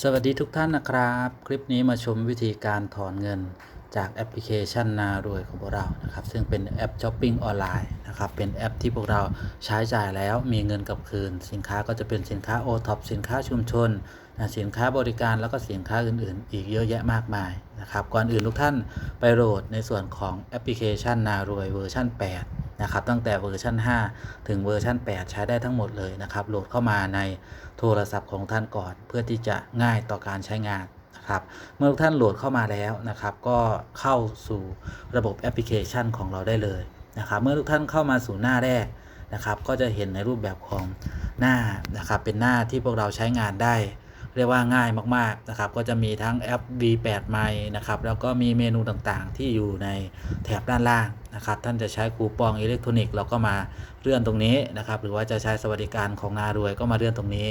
สวัสดีทุกท่านนะครับ คลิปนี้มาชมวิธีการถอนเงิน จากแอปพลิเคชันนารวยของพวกเรานะครับ ซึ่งเป็นแอปช้อปปิ้งออนไลน์นะครับ เป็นแอปที่พวกเราใช้จ่ายแล้วมีเงินกลับคืน สินค้าก็จะเป็นสินค้าโอท็อปสินค้าชุมชนนะสินค้าบริการแล้วก็สินค้าอื่นๆ อีกเยอะแยะมากมายนะครับ ก่อนอื่นทุกท่านไปโหลดในส่วนของแอปพลิเคชันนารวยเวอร์ชัน8นะครับ ตั้งแต่เวอร์ชัน5 ถึงเวอร์ชัน8 ใช้ได้ทั้งหมดเลยนะครับ โหลดเข้ามาในโทรศัพท์ของท่านก่อน เพื่อที่จะง่ายต่อการใช้งาน นะครับ เมื่อทุกท่านโหลดเข้ามาแล้วนะครับ ก็เข้าสู่ระบบแอปพลิเคชันของเราได้เลยนะครับ เมื่อทุกท่านเข้ามาสู่หน้าแรกนะครับ ก็จะเห็นในรูปแบบของหน้านะครับ เป็นหน้าที่พวกเราใช้งานได้ เรียกว่าง่ายมากๆนะครับ ก็จะมีทั้งแอป V8 ไมนะครับ แล้วก็มีเมนูต่างๆ ที่อยู่ในแถบด้านล่างนะครับ ท่านจะใช้คูปองอิเล็กทรอนิกส์เราก็มาเลื่อนตรงนี้นะครับ หรือว่าจะใช้สวัสดิการของนารวยก็มาเลื่อนตรงนี้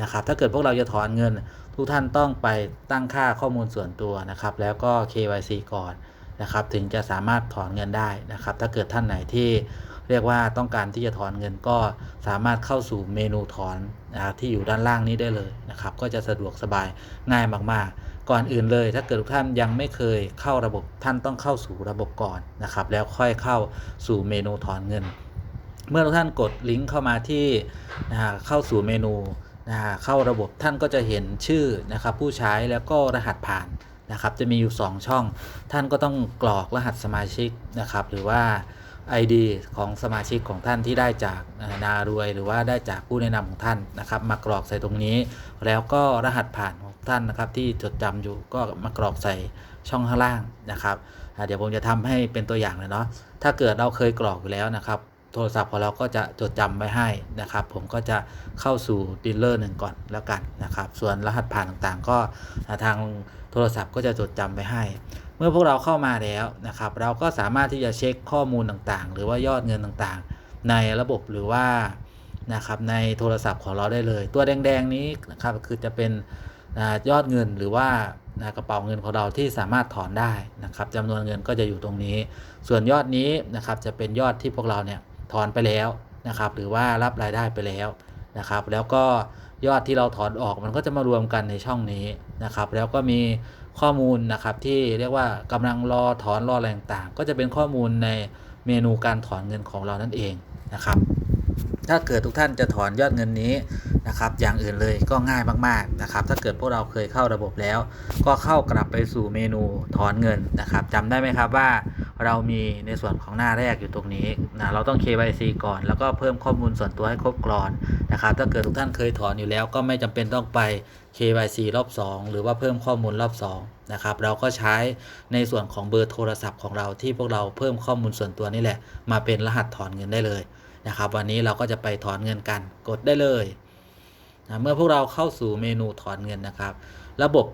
นะครับ ถ้าเกิดพวกเราจะถอนเงิน ทุกท่านต้องไปตั้งค่าข้อมูลส่วนตัวนะครับ แล้วก็ KYC ก่อนนะครับ ถึงจะสามารถถอนเงินได้นะครับ ถ้าเกิดท่านไหนที่ เรียกว่าต้องการที่จะถอนเงินก็สามารถเข้าสู่เมนูถอนนะครับที่อยู่ด้านล่างนี้ได้เลยนะครับ ก็จะสะดวกสบายง่ายมากๆ ก่อนอื่นเลย ถ้าเกิดทุกท่านยังไม่เคยเข้าระบบท่านต้องเข้าสู่ระบบก่อนนะครับ แล้วค่อยเข้าสู่เมนูถอนเงิน เมื่อทุกท่านกดลิงก์เข้ามาที่นะเข้าสู่เมนูนะเข้าระบบท่านก็จะเห็นชื่อนะครับผู้ใช้แล้วก็รหัสผ่านนะครับจะมีอยู่ 2 ช่อง ท่านก็ต้องกรอกรหัสสมาชิกนะครับหรือว่า ID ของสมาชิกของท่านที่ได้จากนารวย หรือว่าได้จากผู้แนะนำของท่านนะครับ มากรอกใส่ตรงนี้ แล้วก็รหัสผ่านของท่านนะครับ ที่จดจำอยู่ก็มากรอกใส่ช่องข้างล่างนะครับเดี๋ยวผมจะทำให้เป็นตัวอย่างเลยเนาะถ้าเกิดเราเคยกรอกอยู่แล้วนะครับ โทรศัพท์ของเราก็จะจดจำไว้ให้นะครับ ผมก็จะเข้าสู่ดีลเลอร์หนึ่งก่อนแล้วกันนะครับ ส่วนรหัสผ่านต่างๆ ก็ทางโทรศัพท์ก็จะจดจำไว้ให้ เมื่อพวกเราเข้ามาแล้วนะครับ เราก็สามารถที่จะเช็คข้อมูลต่างๆ หรือว่ายอดเงินต่างๆ ในระบบหรือว่านะครับในโทรศัพท์ของเราได้เลย ตัวแดง ๆ นี้นะครับคือจะเป็นยอดเงินหรือว่ากระเป๋าเงินของเราที่สามารถถอนได้นะครับจำนวนเงินก็จะอยู่ตรงนี้ ส่วนยอดนี้นะครับจะเป็นยอดที่พวกเราเนี่ยถอนไปแล้วนะครับ หรือว่ารับรายได้ไปแล้วนะครับ แล้วก็ยอดที่เราถอนออกมันก็จะมารวมกันในช่องนี้นะครับ แล้วก็มี ข้อมูลนะครับที่เรียกว่ากำลังรอถอนรออะไรต่างๆก็จะเป็นข้อมูลในเมนูการถอนเงินของเรานั่นเองนะครับ ถ้าเกิดทุกท่านจะถอนยอดเงินนี้นะครับ อย่างอื่นเลยก็ง่ายมากๆนะครับ ถ้าเกิดพวกเราเคยเข้าระบบแล้ว ก็เข้ากลับไปสู่เมนูถอนเงินนะครับจำได้ไหมครับว่า เรามีในส่วนของหน้าแรกอยู่ตรงนี้นะเราต้อง KYC ก่อน แล้วก็เพิ่มข้อมูลส่วนตัวให้ครบกรอนนะครับ ถ้าเกิดทุกท่านเคยถอนอยู่แล้ว ก็ไม่จำเป็นต้องไป KYC รอบ 2 หรือว่าเพิ่มข้อมูลรอบ2นะครับเราก็ใช้ในส่วนของเบอร์โทรศัพท์ของเราที่พวกเราเพิ่มข้อมูลส่วนตัวนี่แหละ มาเป็นรหัสถอนเงินได้เลยนะครับ วันนี้เราก็จะไปถอนเงินกันกดได้เลยนะเมื่อพวกเราเข้าสู่เมนูถอนเงินนะครับ ระบบ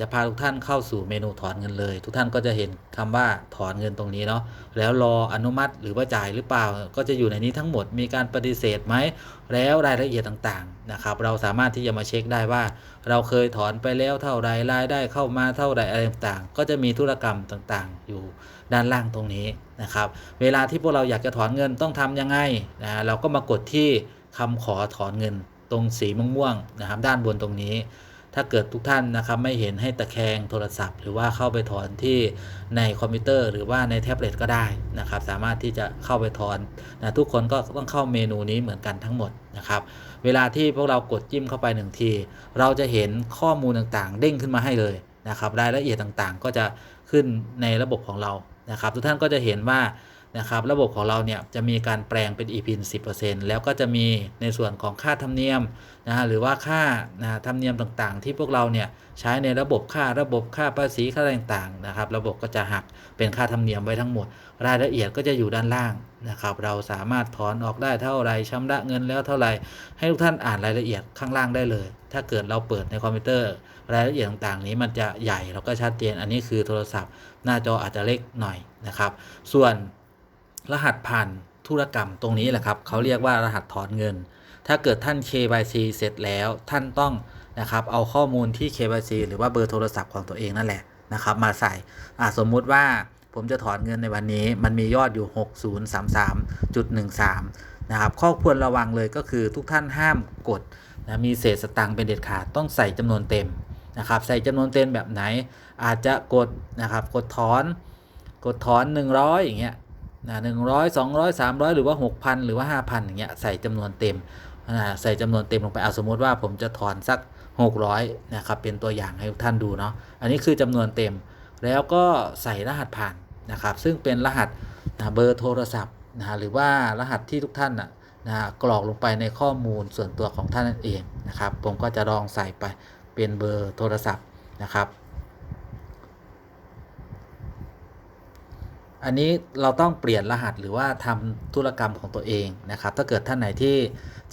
จะพาทุกท่านเข้าสู่เมนูถอนเงินเลย ทุกท่านก็จะเห็นคำว่าถอนเงินตรงนี้เนาะแล้วรออนุมัติหรือว่าจ่ายหรือเปล่า ก็จะอยู่ในนี้ทั้งหมดมีการปฏิเสธไหมแล้วรายละเอียดต่างๆนะครับเราสามารถที่จะมาเช็คได้ว่า เราเคยถอนไปแล้วเท่าไรรายได้เข้ามาเท่าไรอะไรต่างๆ ก็จะมีธุรกรรมต่างๆ อยู่ด้านล่างตรงนี้นะครับเวลาที่พวกเราอยากจะถอนเงินต้องทํำยังไงนะเราก็มากดที่คำขอถอนเงินตรงสีม่วงๆนะครับด้านบนตรงนี้ ถ้าเกิดทุกท่านนะครับไม่เห็นให้ตะแคงโทรศัพท์ หรือว่าเข้าไปถอนที่ในคอมพิวเตอร์ หรือว่าในแท็บเล็ตก็ได้นะครับ สามารถที่จะเข้าไปถอนนะทุกคนก็ต้องเข้าเมนูนี้เหมือนกันทั้งหมดนะครับ เวลาที่พวกเรากดจิ้มเข้าไปหนึ่งที เราจะเห็นข้อมูลต่างๆ เด้งขึ้นมาให้เลยนะครับ รายละเอียดต่างๆ ก็จะขึ้นในระบบของเรานะครับ ทุกท่านก็จะเห็นว่า นะครับ ระบบของเราเนี่ยจะมีการแปลงเป็น EPIN 10%แล้วก็จะมีในส่วนของค่าธรรมเนียมนะฮะหรือว่าค่านะธรรมเนียมต่างๆ ที่พวกเราเนี่ยใช้ในระบบค่าระบบค่าภาษีค่าต่างๆนะครับ ระบบก็จะหักเป็นค่าธรรมเนียมไว้ทั้งหมด รายละเอียดก็จะอยู่ด้านล่างนะครับ เราสามารถถอนออกได้เท่าไรชำระเงินแล้วเท่าไรให้ทุกท่านอ่านรายละเอียดข้างล่างได้เลย ถ้าเกิดเราเปิดในคอมพิวเตอร์ รายละเอียดต่างๆ นี้มันจะใหญ่แล้วก็ชัดเจน อันนี้คือโทรศัพท์ หน้าจออาจจะเล็กหน่อยนะครับ ส่วน รหัสผ่านธุรกรรมตรงนี้แหละครับเขาเรียกว่ารหัสถอนเงิน ถ้าเกิดท่าน KYC เสร็จแล้วท่านต้องนะครับเอาข้อมูลที่ KYC หรือว่าเบอร์โทรศัพท์ของตัวเองนั่นแหละนะครับมาใส่สมมุติว่าผมจะถอนเงินในวันนี้ มันมียอดอยู่ 6033.13 นะครับข้อควรระวังเลยก็คือทุกท่านห้ามกดนะมีเศษสตังค์เป็นเด็ดขาดต้องใส่จำนวนเต็มนะครับใส่จำนวนเต็มแบบไหนอาจจะกดนะครับกดถอน กดถอน 100 อย่างเงี้ย นะหนึ่งร้อยสองร้อยสามร้อยหรือว่า6,000หรือว่า5,000อย่างเงี้ยใส่จำนวนเต็มนะใส่จำนวนเต็มลงไปเอาสมมติว่าผมจะถอนสัก600นะครับเป็นตัวอย่างให้ทุกท่านดูเนาะอันนี้คือจำนวนเต็ม แล้วก็ใส่รหัสผ่านนะครับซึ่งเป็นรหัสนะเบอร์โทรศัพท์นะฮะหรือว่ารหัสที่ทุกท่านนะนะกรอกลงไปในข้อมูลส่วนตัวของท่านนั่นเองนะครับผมก็จะลองใส่ไปเป็นเบอร์โทรศัพท์นะครับ อันนี้เราต้องเปลี่ยนรหัสหรือว่าทำธุรกรรมของตัวเองนะครับ ถ้าเกิดท่านไหนที่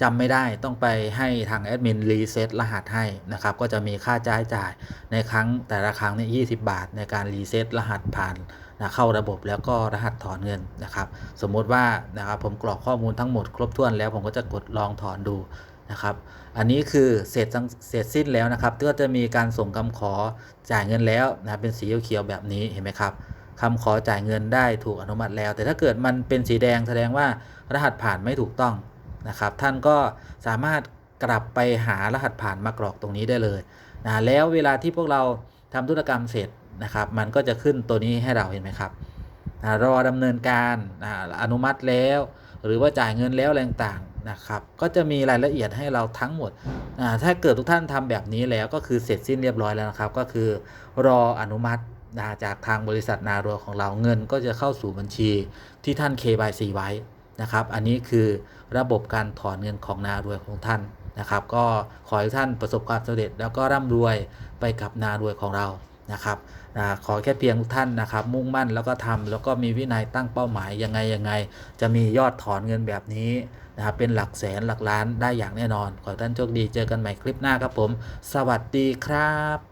จำไม่ได้ต้องไปให้ทางแอดมินรีเซ็ตรหัสให้นะครับ ก็จะมีค่าใช้จ่ายในครั้งแต่ละครั้งเนี่ยยีบาท ในการรีเซ็ตรหัสผ่านนะเข้าระบบแล้วก็รหัสถอนเงินนะครับ สมมุติว่านะครับผมกรอกข้อมูลทั้งหมดครบถ้วนแล้วผมก็จะกดลองถอนดูนะครับ อันนี้คือเสร็จเสร็จสิ้นแล้วนะครับก็จะมีการส่งคำขอจ่ายเงินแล้วนะเป็นสีเขียวแบบนี้เห็นไหมครับ คำขอจ่ายเงินได้ถูกอนุมัติแล้ว แต่ถ้าเกิดมันเป็นสีแดงแสดงว่ารหัสผ่านไม่ถูกต้องนะครับ ท่านก็สามารถกลับไปหารหัสผ่านมากรอกตรงนี้ได้เลยนะแล้วเวลาที่พวกเราทำธุรกรรมเสร็จนะครับ มันก็จะขึ้นตัวนี้ให้เราเห็นไหมครับนะรอดำเนินการนะอนุมัติแล้ว หรือว่าจ่ายเงินแล้วอะไรต่างๆนะครับ ก็จะมีรายละเอียดให้เราทั้งหมดอ่าถ้าเกิดทุกท่านทำแบบนี้แล้วก็คือเสร็จสิ้นเรียบร้อยแล้วนะครับ ก็คือรออนุมัติ นะจากทางบริษัทนารัวของเราเงินก็จะเข้าสู่บัญชีที่ท่าน KYC ไว้นะครับ อันนี้คือระบบการถอนเงินของนารวยของท่านนะครับ ก็ขอให้ท่านประสบความสำเร็จ แล้วก็ร่ำรวยไปกับนารวยของเรานะครับนะขอแค่เพียงทุกท่านนะครับ มุ่งมั่นแล้วก็ทำแล้วก็มีวินัยตั้งเป้าหมายยังไงยังไง จะมียอดถอนเงินแบบนี้นะครับเป็นหลักแสนหลักล้านได้อย่างแน่นอน ขอท่านโชคดีเจอกันใหม่คลิปหน้าครับผม สวัสดีครับ